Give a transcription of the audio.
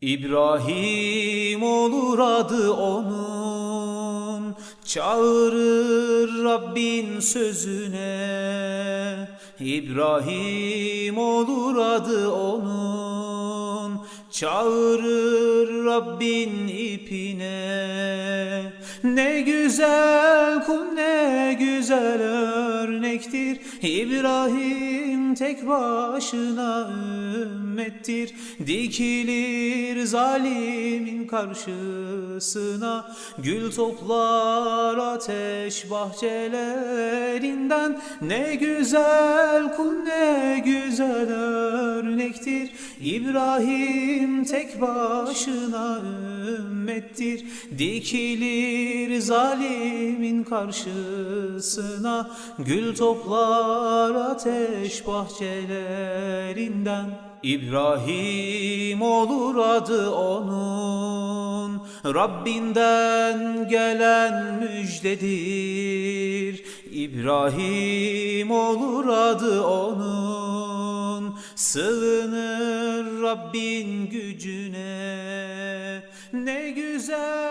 İbrahim olur adı onun Çağırır Rabbin sözüne. İbrahim olur adı onun Çağırır Rabbin ipine. Ne güzel kul ne güzel örnektir İbrahim tek başına ümmettir. Dikilir zalimin karşısına. Gül toplar ateş bahçelerinden. Ne güzel kul ne güzel örnektir İbrahim tek başına ümmettir. Dikilir zalimin karşısına Gül toplar ateş bahçelerinden. İbrahim olur adı onun Rabbinden gelen müjdedir. İbrahim olur adı onun Sığınır Rabbin gücüne. Ne güzel